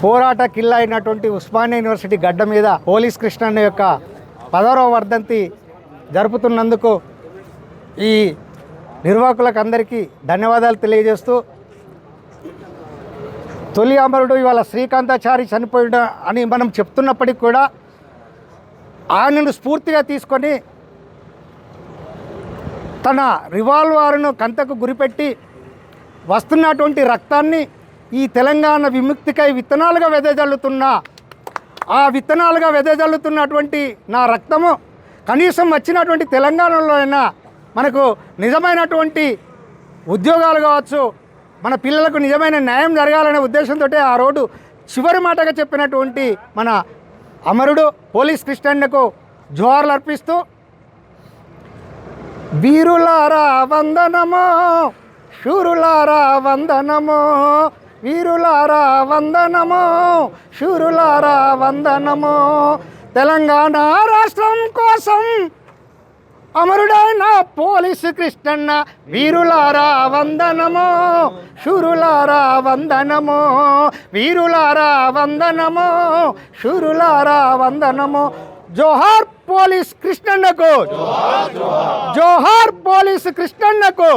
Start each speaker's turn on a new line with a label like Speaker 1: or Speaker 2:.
Speaker 1: పోరాట కిల్ల అయినటువంటి ఉస్మానియా యూనివర్సిటీ గడ్డ మీద పోలీస్ కృష్ణన్న యొక్క పదవ వర్ధంతి జరుపుతున్నందుకు ఈ నిర్వాహకులకు అందరికీ ధన్యవాదాలు తెలియజేస్తూ తొలి అమరుడు ఇవాళ శ్రీకాంతాచారి చనిపోయిన అని మనం చెప్తున్నప్పటికీ కూడా ఆయనను స్ఫూర్తిగా తీసుకొని తన రివాల్వర్ను కంతకు గురిపెట్టి వస్తున్నటువంటి రక్తాన్ని ఈ తెలంగాణ విముక్తికై విత్తనాలుగా వెదజల్లుతున్న ఆ విత్తనాలుగా వెదజల్లుతున్నటువంటి నా రక్తము కనీసం వచ్చినటువంటి తెలంగాణలో అయినా మనకు నిజమైనటువంటి ఉద్యోగాలు కావచ్చు మన పిల్లలకు నిజమైన న్యాయం జరగాలనే ఉద్దేశంతో ఆ రోడ్డు చివరి మాటగా చెప్పినటువంటి మన అమరుడు పోలీస్ కృష్ణన్నకు జోహార్లు అర్పిస్తూ వీరులారా వందనమో శూరులారా వందనమో వీరులారా వందనమో శూరులారా వందనమో. తెలంగాణ రాష్ట్రం కోసం అమరుడైన పోలీసు కృష్ణన్న వీరులారా వందనమో శూరులారా వందనమో. వీరులారా వందనమో శూరులారా వందనమో. జోహార్ పోలీస్ కృష్ణన్నకు. జోహార్ పోలీసు కృష్ణన్నకు.